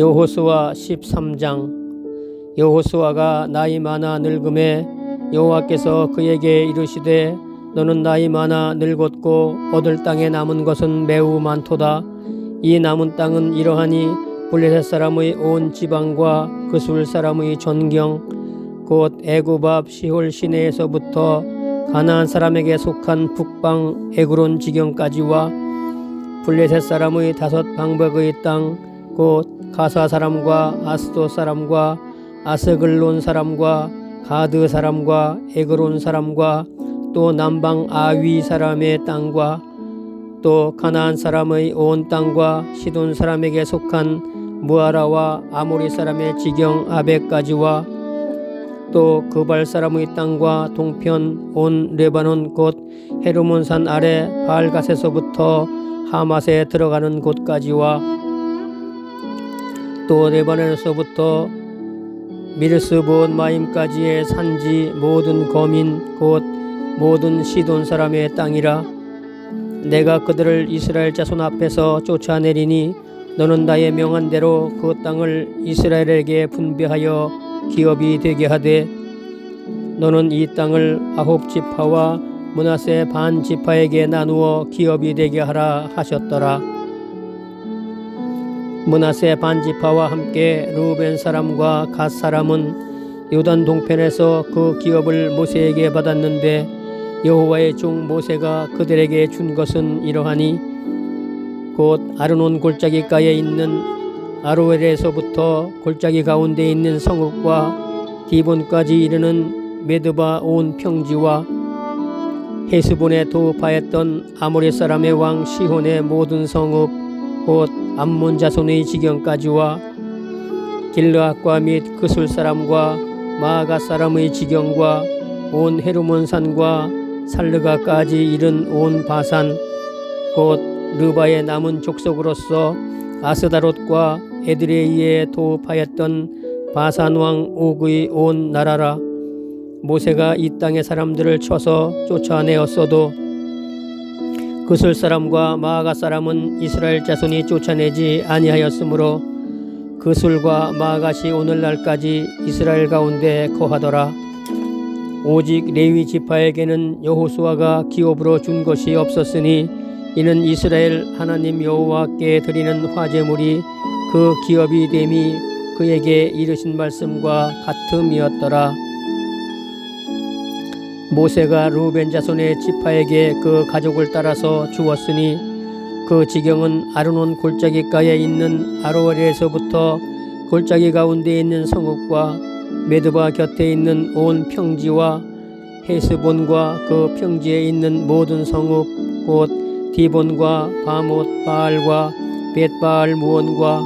여호수아 13장. 여호수아가 나이 많아 늙음에 여호와께서 그에게 이르시되 너는 나이 많아 늙었고 얻을 땅에 남은 것은 매우 많도다. 이 남은 땅은 이러하니 블레셋 사람의 온 지방과 그술 사람의 전경 곧 애굽 앞 시홀 시내에서부터 가나안 사람에게 속한 북방 에그론 지경까지와 블레셋 사람의 다섯 방백의 땅 곧 가사 사람과 아스도 사람과 아스글론 사람과 가드 사람과 에그론 사람과 또 남방 아위 사람의 땅과 또 가나안 사람의 온 땅과 시돈 사람에게 속한 무아라와 아모리 사람의 지경 아베까지와 또 그발 사람의 땅과 동편 온 레바논 곧 헤르몬산 아래 바알갓에서부터 하맛에 들어가는 곳까지와 또 레바논에서부터 미르스본 마임까지의 산지 모든 거민 곧 모든 시돈 사람의 땅이라 내가 그들을 이스라엘 자손 앞에서 쫓아내리니 너는 나의 명한 대로 그 땅을 이스라엘에게 분배하여 기업이 되게 하되 너는 이 땅을 아홉 지파와 문하세 반 지파에게 나누어 기업이 되게 하라 하셨더라. 문하세 반 지파와 함께 루벤 사람과 갓 사람은 요단 동편에서 그 기업을 모세에게 받았는데 여호와의 종 모세가 그들에게 준 것은 이러하니 곧 아르논 골짜기가에 있는 아로엘에서부터 골짜기 가운데 있는 성읍과 디본까지 이르는 메드바 온 평지와 헤스본에 도파했던 아모리 사람의 왕 시혼의 모든 성읍 곧 암몬 자손의 지경까지와 길르앗과 및 그술 사람과 마아가 사람의 지경과 온 헤르몬 산과 살르가까지 이른 온 바산 곧 르바의 남은 족속으로서 아스다롯과 에드레이에 도파했던 바산 왕 옥의 온 나라라. 모세가 이 땅의 사람들을 쳐서 쫓아내었어도 그술 사람과 마아가 사람은 이스라엘 자손이 쫓아내지 아니하였으므로 그술과 마아가시 오늘날까지 이스라엘 가운데 거하더라. 오직 레위 지파에게는 여호수아가 기업으로 준 것이 없었으니 이는 이스라엘 하나님 여호와께 드리는 화제물이 그 기업이 됨이 그에게 이르신 말씀과 같음이었더라. 모세가 루벤 자손의 지파에게 그 가족을 따라서 주었으니 그 지경은 아르논 골짜기가에 있는 아로엘에서부터 골짜기 가운데 있는 성읍과 메드바 곁에 있는 온 평지와 헤스본과 그 평지에 있는 모든 성읍 곧 디본과 바못 바알과 벳바알 무원과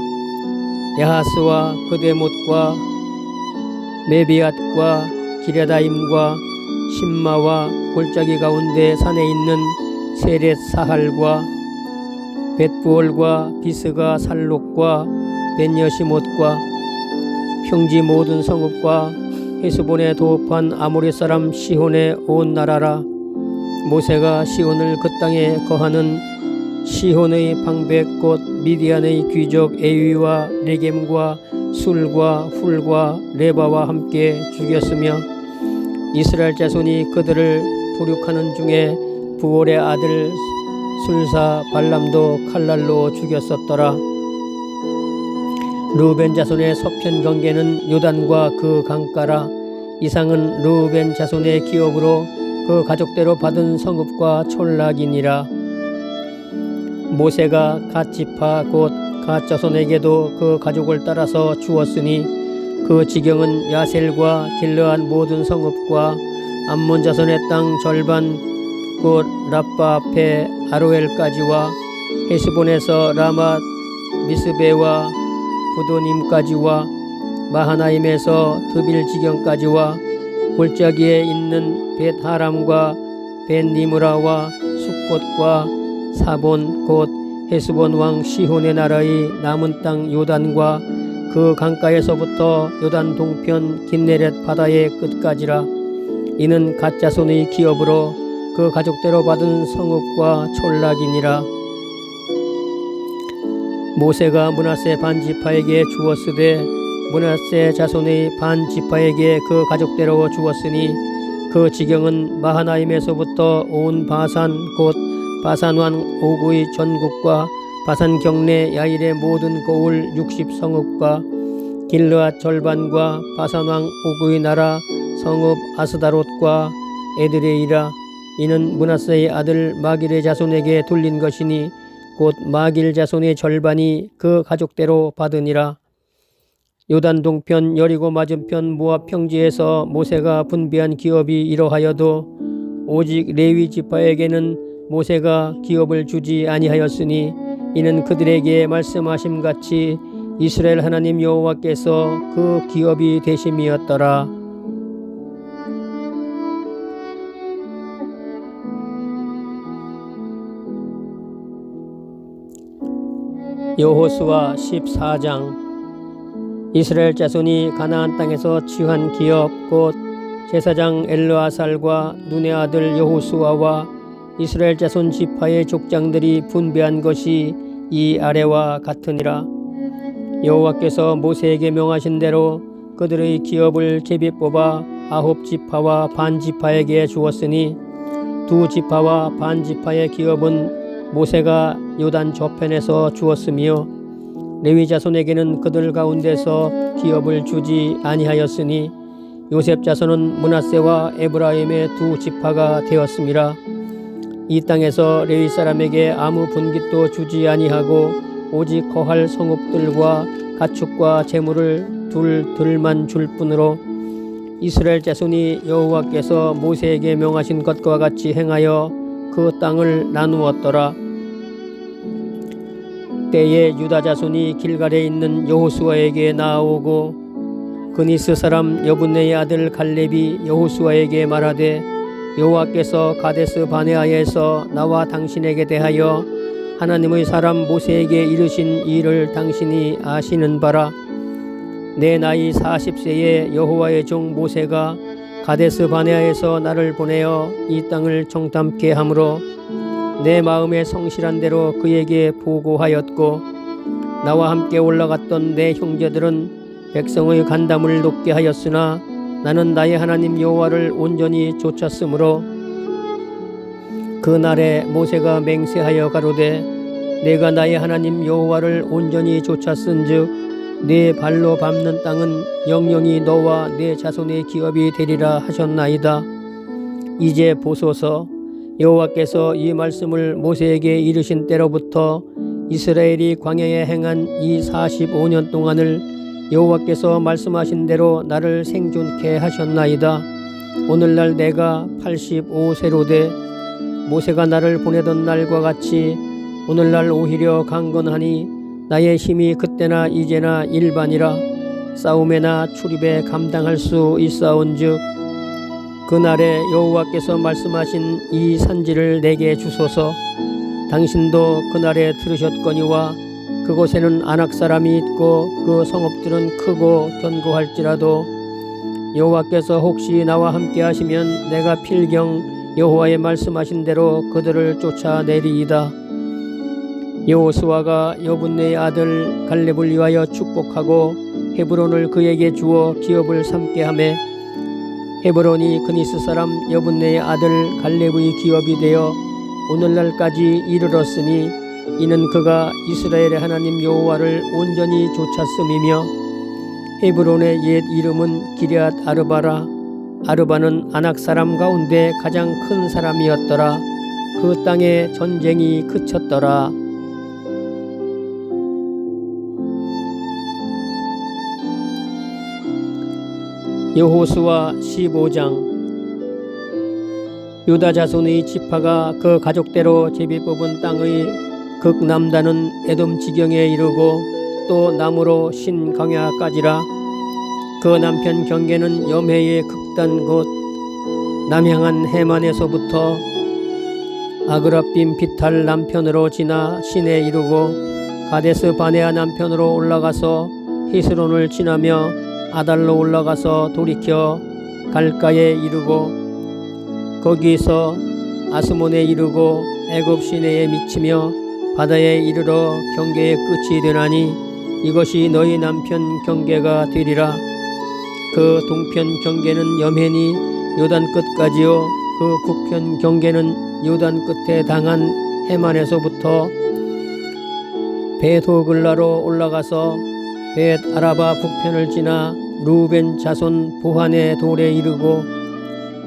야하스와 그데못과 메비앗과 기레다임과 신마와 골짜기 가운데 산에 있는 세렛 사할과 벳부올과 비스가 살록과 벤여시못과 평지 모든 성읍과 헤스본에 도읍한 아모리 사람 시혼의 온 나라라. 모세가 시혼을 그 땅에 거하는 시혼의 방백 곧 미디안의 귀족 에위와 레겜과 술과 훌과 레바와 함께 죽였으며 이스라엘 자손이 그들을 도륙하는 중에 부올의 아들 술사 발람도 칼날로 죽였었더라. 루벤 자손의 서편 경계는 요단과 그 강가라. 이상은 루벤 자손의 기업으로 그 가족대로 받은 성읍과 촌락이니라. 모세가 갓지파 곧 갓자손에게도 그 가족을 따라서 주었으니 그 지경은 야셀과 길르한 모든 성읍과 암몬 자손의 땅 절반 곧 라빠 앞에 아로엘까지와 헤스본에서 라마 미스베와 부도님까지와 마하나임에서 드빌 지경까지와 골짜기에 있는 벳하람과 벳니무라와 숲꽃과 사본 곧 헤스본 왕 시혼의 나라의 남은 땅 요단과 그 강가에서부터 요단 동편 긴네렛 바다의 끝까지라. 이는 가짜손의 기업으로 그 가족대로 받은 성읍과 촌락이니라. 모세가 문하세 반지파에게 주었으되 문하세 자손의 반지파에게 그 가족대로 주었으니 그 지경은 마하나임에서부터 온 바산 곧 바산 왕 오구의 전국과 바산 경내 야일의 모든 고을 60성읍과 길르앗 절반과 바산 왕 오구의 나라 성읍 아스다롯과 에드레이라 이는 문하세의 아들 마길의 자손에게 돌린 것이니 곧 마길 자손의 절반이 그 가족대로 받으니라. 요단 동편 여리고 맞은편 모압 평지에서 모세가 분배한 기업이 이러하여도 오직 레위 지파에게는 모세가 기업을 주지 아니하였으니 이는 그들에게 말씀하심 같이 이스라엘 하나님 여호와께서 그 기업이 되심이었더라. 여호수아 14장 이스라엘 자손이 가나안 땅에서 취한 기업 곧 제사장 엘르아살과 눈의 아들 여호수아와 이스라엘 자손 지파의 족장들이 분배한 것이 이 아래와 같으니라. 여호와께서 모세에게 명하신 대로 그들의 기업을 제비 뽑아 아홉 지파와 반 지파에게 주었으니 두 지파와 반 지파의 기업은 모세가 요단 저편에서 주었으며 레위 자손에게는 그들 가운데서 기업을 주지 아니하였으니 요셉 자손은 문하세와 에브라임의 두 지파가 되었음이라 이 땅에서 레위 사람에게 아무 분깃도 주지 아니하고 오직 거할 성읍들과 가축과 재물을 둘 들만 줄 뿐으로 이스라엘 자손이 여호와께서 모세에게 명하신 것과 같이 행하여 그 땅을 나누었더라. 때에 유다 자손이 길갈에 있는 여호수아에게 나아오고 그니스 사람 여분네의 아들 갈렙이 여호수아에게 말하되 여호와께서 가데스 바네아에서 나와 당신에게 대하여 하나님의 사람 모세에게 이르신 일을 당신이 아시는 바라. 내 나이 40세에 여호와의 종 모세가 가데스 바네아에서 나를 보내어 이 땅을 정탐케 하므로 내 마음에 성실한 대로 그에게 보고하였고 나와 함께 올라갔던 내 형제들은 백성의 간담을 높게 하였으나 나는 나의 하나님 여호와를 온전히 쫓았으므로 그 날에 모세가 맹세하여 가로되 내가 나의 하나님 여호와를 온전히 쫓았은즉 내 발로 밟는 땅은 영영이 너와 내 자손의 기업이 되리라 하셨나이다. 이제 보소서 여호와께서 이 말씀을 모세에게 이르신 때로부터 이스라엘이 광야에 행한 이 45년 동안을 여호와께서 말씀하신 대로 나를 생존케 하셨나이다. 오늘날 내가 85세로 돼 모세가 나를 보내던 날과 같이 오늘날 오히려 강건하니 나의 힘이 그때나 이제나 일반이라 싸움에나 출입에 감당할 수 있사온즉 그날에 여호와께서 말씀하신 이 산지를 내게 주소서 당신도 그날에 들으셨거니와 그곳에는 안악 사람이 있고 그 성읍들은 크고 견고할지라도 여호와께서 혹시 나와 함께 하시면 내가 필경 여호와의 말씀하신 대로 그들을 쫓아내리이다. 여호수아가 여분네의 아들 갈렙을 위하여 축복하고 헤브론을 그에게 주어 기업을 삼게 하매 헤브론이 그니스 사람 여분네의 아들 갈렙의 기업이 되어 오늘날까지 이르렀으니 이는 그가 이스라엘의 하나님 여호와를 온전히 쫓았음이며 헤브론의 옛 이름은 기리앗 아르바라 아르바는 아낙 사람 가운데 가장 큰 사람이었더라. 그 땅에 전쟁이 그쳤더라. 여호수아 15장 유다 자손의 지파가 그 가족대로 제비 뽑은 땅의 극남단은 에돔 지경에 이르고 또 남으로 신강야까지라. 그 남편 경계는 염해의 극단 곧 남향한 해만에서부터 아그라빔 비탈 남편으로 지나 신에 이르고 가데스 바네아 남편으로 올라가서 히스론을 지나며 아달로 올라가서 돌이켜 갈가에 이르고 거기서 아스몬에 이르고 애굽 시내에 미치며 바다에 이르러 경계의 끝이 되나니 이것이 너희 남편 경계가 되리라. 그 동편 경계는 여맨이 요단 끝까지요. 그 북편 경계는 요단 끝에 당한 해만에서부터 베도글라로 올라가서 벳 아라바 북편을 지나 루벤 자손 보한의 돌에 이르고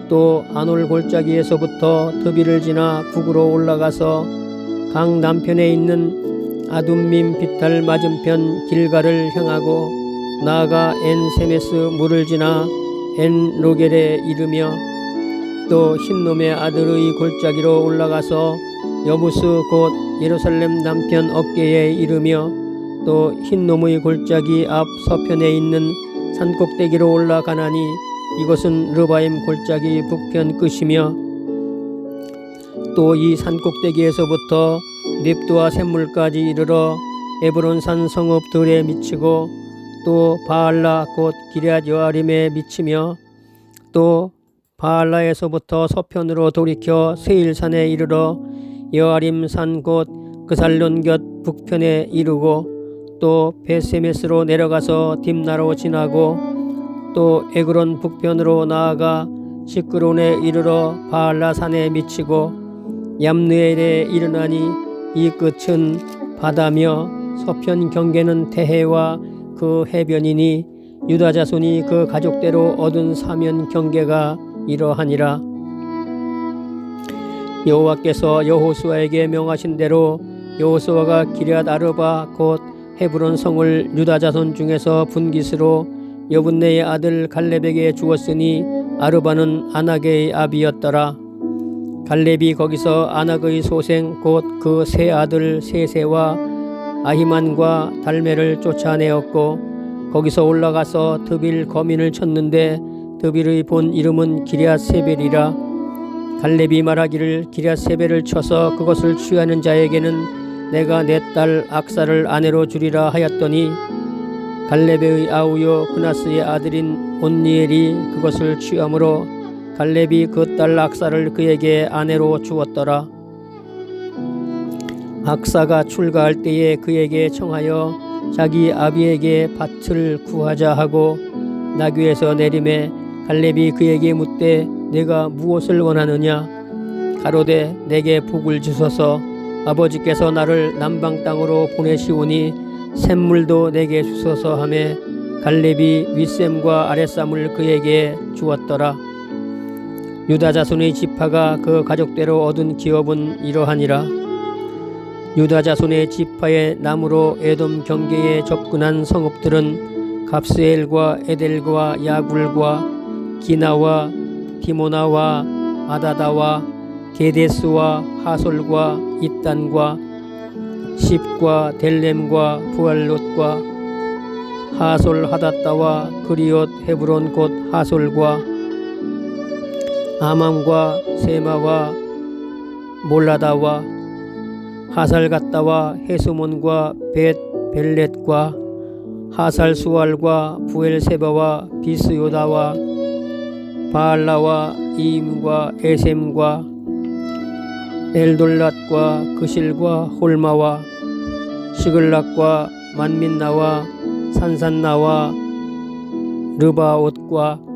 또 아놀 골짜기에서부터 드비를 지나 북으로 올라가서 강 남편에 있는 아둠밈 비탈 맞은편 길가를 향하고 나아가 엔 세메스 물을 지나 엔 로겔에 이르며 또 흰놈의 아들의 골짜기로 올라가서 여부스 곧 예루살렘 남편 어깨에 이르며 또 흰놈의 골짜기 앞 서편에 있는 산꼭대기로 올라가나니 이것은 르바임 골짜기 북편 끝이며 또 이 산꼭대기에서부터 넵두와 샘물까지 이르러 에브론 산 성읍들에 미치고 또 바알라 곧 기럇 여아림에 미치며 또 바알라에서부터 서편으로 돌이켜 세일산에 이르러 여아림 산 곧 그살론 곁 북편에 이르고 또 베세메스로 내려가서 딥나로 지나고 또 에그론 북편으로 나아가 시크론에 이르러 바알라 산에 미치고 얌느엘에 이르나니 이 끝은 바다며 서편 경계는 태해와 그 해변이니 유다 자손이 그 가족대로 얻은 사면 경계가 이러하니라. 여호와께서 여호수아에게 명하신 대로 여호수아가 기럇 아르바 곧 헤브론 성을 유다 자손 중에서 분깃으로 여분네의 아들 갈렙에게 주었으니 아르바는 아낙의 아비였더라 갈렙이 거기서 아낙의 소생 곧 그 세 아들 세세와 아히만과 달메를 쫓아내었고 거기서 올라가서 드빌 거민을 쳤는데 드빌의 본 이름은 기럇 세벨이라. 갈렙이 말하기를 기럇 세벨을 쳐서 그것을 취하는 자에게는 내가 내 딸 악사를 아내로 주리라 하였더니 갈렙의 아우요 그나스의 아들인 온니엘이 그것을 취함으로 갈렙이 그 딸 악사를 그에게 아내로 주었더라. 악사가 출가할 때에 그에게 청하여 자기 아비에게 밭을 구하자 하고 나귀에서 내림에 갈렙이 그에게 묻되 내가 무엇을 원하느냐? 가로되 내게 복을 주소서. 아버지께서 나를 남방 땅으로 보내시오니 샘물도 내게 주소서. 하매 갈렙이 윗샘과 아랫샘을 그에게 주었더라 유다 자손의 지파가 그 가족대로 얻은 기업은 이러하니라. 유다 자손의 지파의 남으로 에돔 경계에 접근한 성읍들은 갑스엘과 에델과 야굴과 기나와 디모나와 아다다와 게데스와 하솔과 이단과 십과 델렘과 부알롯과 하솔 하다따와 그리옷 헤브론 곧 하솔과 아맘과 세마와 몰라다와 하살갔다와 헤스몬과 벳 벨렛과 하살 수알과 부엘세바와 비스요다와 바알라와 이임과 에셈과 엘돌랏과 그실과 홀마와 시글락과 만민나와 산산나와 르바옷과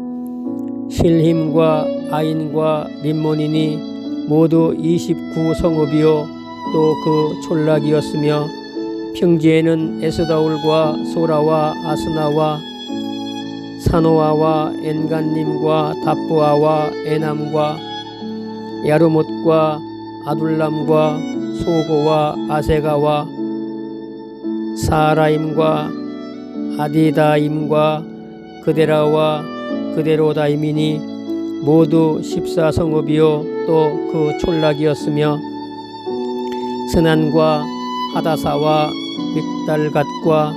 실힘과 아인과 림몬이니 모두 29 성읍이요. 또 그 촌락이었으며 평지에는 에스다울과 소라와 아스나와 사노아와 엔간님과 답부아와 에남과 야르못과 아둘람과 소고와 아세가와 사라임과 아디다임과 그데라와 그데로다임이니 모두 십사성읍이요 또 그 촌락이었으며 스난과 하다사와 믹달갓과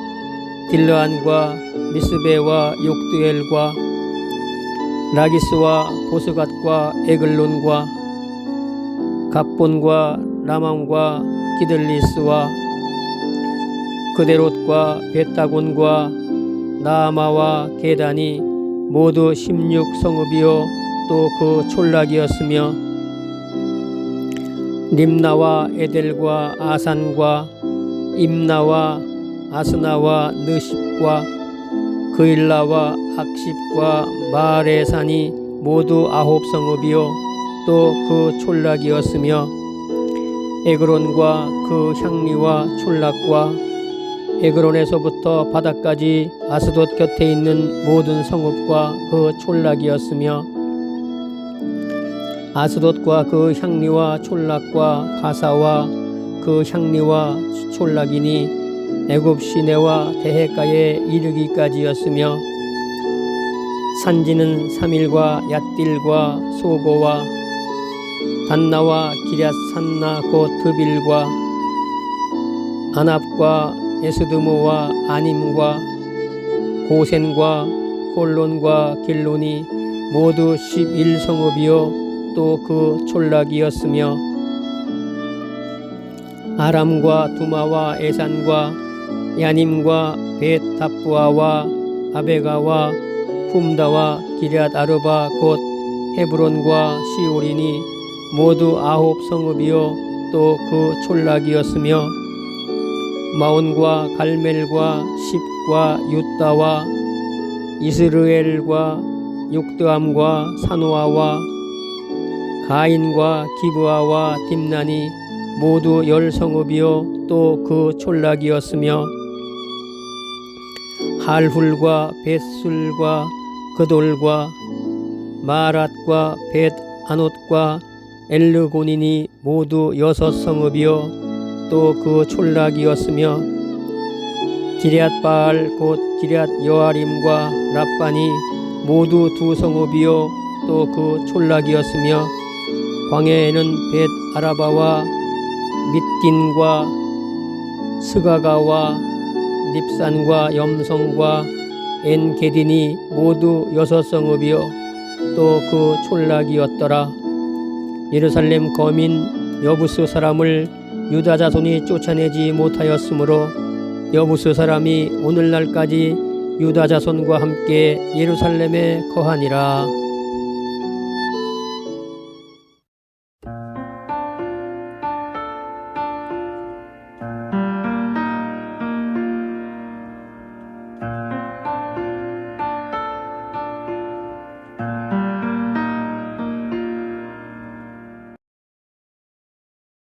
딜르안과 미스베와 욕두엘과 라기스와 보스갓과 에글론과 갑본과 라망과 기들리스와 그데롯과 베타곤과 나아마와 게단이 모두 16성읍이요 또 그 촌락이었으며 림나와 에델과 아산과 임나와 아스나와 느십과 그일라와 악십과 마레산이 모두 아홉 성읍이요 또 그 촌락이었으며 에그론과 그 향리와 촌락과 에그론에서부터 바다까지 아스돗 곁에 있는 모든 성읍과 그 촌락이었으며 아스돗과 그 향리와 촌락과 가사와 그 향리와 촌락이니 애굽 시내와 대해가에 이르기까지였으며 산지는 삼일과 얏딜과 소고와 단나와 기랴산나 곧 드빌과 아납과 에스드모와 아님과 고센과 홀론과 길론이 모두 11성읍이요 또 그 촌락이었으며 아람과 두마와 에산과 야님과 벳탑부아와 아베가와 훔다와 기럇 아르바 곧 헤브론과 시오린이 모두 아홉 성읍이요 또 그 촌락이었으며 마온과 갈멜과 십과 유다와 이스르엘과 육드암과 사노아와 가인과 기브아와 딥난이 모두 열 성읍이요 또 그 촌락이었으며 할훌과 벳술과 그돌과 마랏과 벳 아노트과 엘르고닌이 모두 여섯 성읍이요 또그 촌락이었으며 기럇바알 곧 기럇 여아림과 랍반이 모두 두 성읍이요 또 그 촌락이었으며 광야에는 벳 아라바와 밑딘과 스가가와 닙산과 염성과 엔게딘이 모두 여섯 성읍이요 또 그 촌락이었더라. 예루살렘 거민 여부스 사람을 유다 자손이 쫓아내지 못하였으므로 여부스 사람이 오늘날까지 유다 자손과 함께 예루살렘에 거하니라